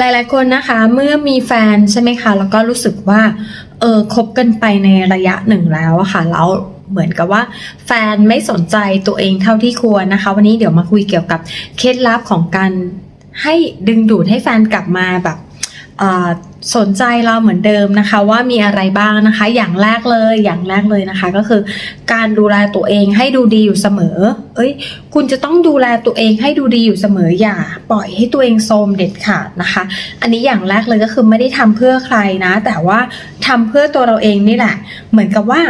หลายๆคนนะคะเมื่อมีแฟนใช่ไหมคะ แล้วก็รู้สึกว่าเออคบกันไปในระยะหนึ่งแล้วอะค่ะแล้วเหมือนกับว่าแฟนไม่สนใจตัวเองเท่าที่ควรนะคะ วันนี้เดี๋ยวมาคุยเกี่ยวกับเคล็ดลับของการให้ดึงดูดให้แฟนกลับมาแบบอ่อ สนใจเราเหมือนเดิมนะคะ ว่ามีอะไรบ้างนะคะ อย่างแรกเลยอย่างแรกเลยนะคะ ก็คือ การดูแลตัวเองให้ดูดีอยู่เสมอ เอ้ย คุณจะต้องดูแลตัวเองให้ดูดีอยู่เสมออย่า ปล่อยให้ตัวเองโทรมเด็ดขาดนะคะ อันนี้อย่างแรกเลยก็คือไม่ได้ทำเพื่อใครนะ แต่ว่าทำเพื่อตัวเราเองนี่แหละ เหมือนกับว่า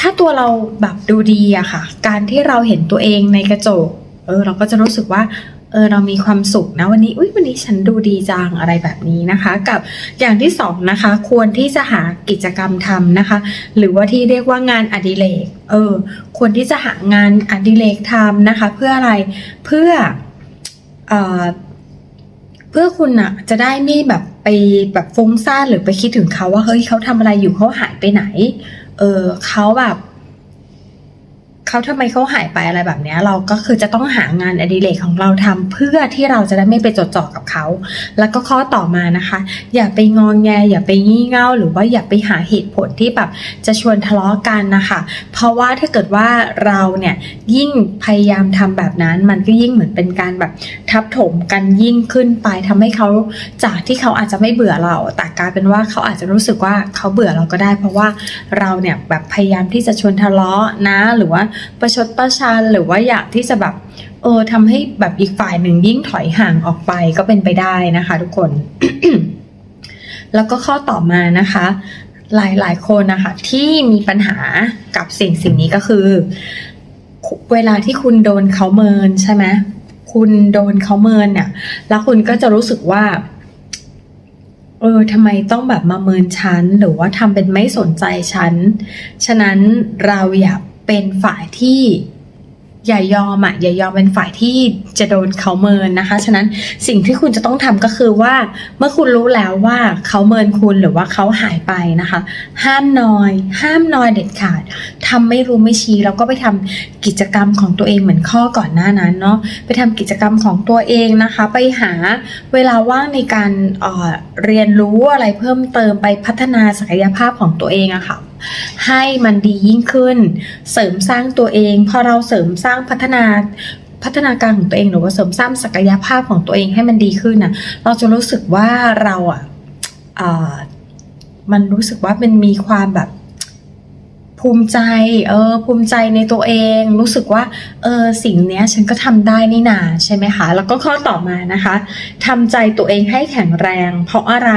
ถ้าตัวเราแบบดูดีอะค่ะ การที่เราเห็นตัวเองในกระจกเออเราก็จะรู้สึกว่า เออเรามีความสุขนะวันนี้อุ้ยวันนี้ฉันดูดีจังอะไรแบบนี้นะคะ กับอย่างที่สองนะคะ ควรที่จะหากิจกรรมทำนะคะ หรือว่าที่เรียกว่างานอดิเรกเออ ควรที่จะหางานอดิเรกทำนะคะ เพื่ออะไรเพื่อเอ่อเพื่อคุณอะจะได้ไม่แบบไปแบบฟุ้งซ่านหรือไปคิดถึงเขาว่าเฮ้ยเขาทำอะไรอยู่เขาหายไปไหน เออเขาแบบ เขาทำไมเขาหายไปอะไรแบบนี้เราก็คือจะต้องหางานอดิเรกของเราทำเพื่อที่เราจะได้ไม่ไปจดจ่อกับเขา แล้วก็ข้อต่อมานะคะ อย่าไปงองแง อย่าไปงี่เง่าหรือว่าอย่าไปหาเหตุผลที่แบบจะชวนทะเลาะกันนะคะ เพราะว่าถ้าเกิดว่าเราเนี่ยยิ่งพยายามทำแบบนั้น มันก็ยิ่งเหมือนเป็นการแบบทับถมกันยิ่งขึ้นไปทำให้เขาจากที่เขาอาจจะไม่เบื่อเรา แต่กลายเป็นว่าเขาอาจจะรู้สึกว่าเขาเบื่อเราก็ได้ เพราะว่าเราเนี่ยแบบพยายามที่จะชวนทะเลาะนะหรือว่าประชดประชันหรือว่าอยากที่จะแบบเออทำให้แบบอีกฝ่ายหนึ่งยิ่งถอยห่างออกไปก็เป็นไปได้นะคะ ทุกคน แล้วก็ข้อต่อมานะคะ หลายๆคนนะคะที่มีปัญหากับสิ่งสิ่งนี้ก็คือ เวลาที่คุณโดนเขาเมินใช่ไหมคุณโดนเขาเมินเนี่ยแล้วคุณก็จะรู้สึกว่าเออทำไมต้องแบบมาเมินฉัน หรือว่าทำเป็นไม่สนใจฉัน ฉะนั้นเราอย่า เป็นฝ่ายที่อย่ายอมอะอย่ายอมเป็นฝ่ายที่จะโดนเขาเมินนะคะ ฉะนั้นสิ่งที่คุณจะต้องทำก็คือว่า เมื่อคุณรู้แล้วว่าเขาเมินคุณหรือว่าเขาหายไปนะคะ ห้ามนอย ห้ามนอยเด็ดขาด ทำไม่รู้ไม่ชี้ แล้วก็ไปทำกิจกรรมของตัวเองเหมือนข้อก่อนหน้านั้นเนาะไปทำกิจกรรมของตัวเองนะคะ ไปหาเวลาว่างในการเออเรียนรู้อะไรเพิ่มเติมไปพัฒนาศักยภาพของตัวเองอะค่ะให้มันดียิ่งขึ้น เสริมสร้างตัวเอง พอเราเสริมสร้างพัฒนาพัฒนาการของตัวเองหรือว่าเสริมสร้างศักยภาพของตัวเองให้มันดีขึ้นน่ะ เราจะรู้สึกว่าเราอะมันรู้สึกว่ามันมีความแบบ ภูมิใจเออภูมิใจในตัวเอง รู้สึกว่าเออสิ่งเนี้ยฉันก็ทำได้นี่นาใช่ไหมคะ แล้วก็ข้อต่อมานะคะทำใจตัวเองให้แข็งแรง เพราะอะไร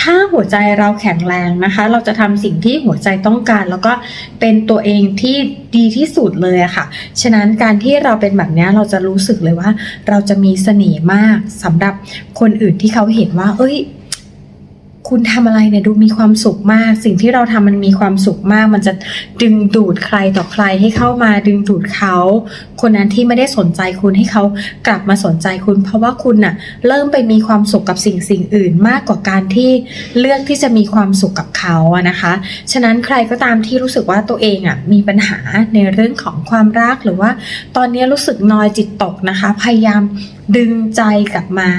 ถ้าหัวใจเราแข็งแรงนะคะ เราจะทำสิ่งที่หัวใจต้องการ แล้วก็เป็นตัวเองที่ดีที่สุดเลยอะค่ะ ฉะนั้นการที่เราเป็นแบบเนี้ยเราจะรู้สึกเลยว่า เราจะมีเสน่ห์มากสำหรับคนอื่นที่เขาเห็นว่า เอ้ย คุณทำอะไรเนี่ยดูมีความสุขมาก สิ่งที่เราทำมันมีความสุขมาก มันจะดึงดูดใครต่อใครให้เข้ามาดึงดูดเขา คนนั้นที่ไม่ได้สนใจคุณให้เขากลับมาสนใจคุณ เพราะว่าคุณน่ะเริ่มไปมีความสุขกับสิ่งสิ่งอื่นมากกว่าการที่เลือกที่จะมีความสุขกับเขาอะนะคะ ฉะนั้นใครก็ตามที่รู้สึกว่าตัวเองอะมีปัญหาในเรื่องของความรักหรือว่า ตอนนี้รู้สึกนอยจิตตกนะคะ พยายาม ดึงใจกลับมา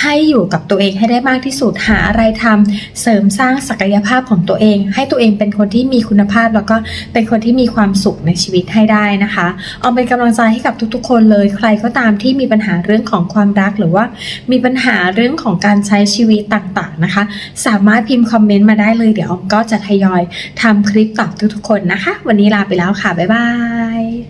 ให้อยู่กับตัวเองให้ได้มากที่สุดหาอะไรทำเสริมสร้างศักยภาพของตัวเอง ให้ตัวเองเป็นคนที่มีคุณภาพ แล้วก็เป็นคนที่มีความสุขในชีวิตให้ได้นะคะเอาเป็นกำลังใจให้กับทุกๆ คนเลย ใครก็ตามที่มีปัญหาเรื่องของความรักหรือว่า มีปัญหาเรื่องของการใช้ชีวิตต่างๆนะคะ สามารถพิมพ์คอมเมนต์มาได้เลยเดี๋ยวก็จะทยอยทำคลิปกับทุกๆ คนนะคะ วันนี้ลาไปแล้วค่ะบ๊ายบาย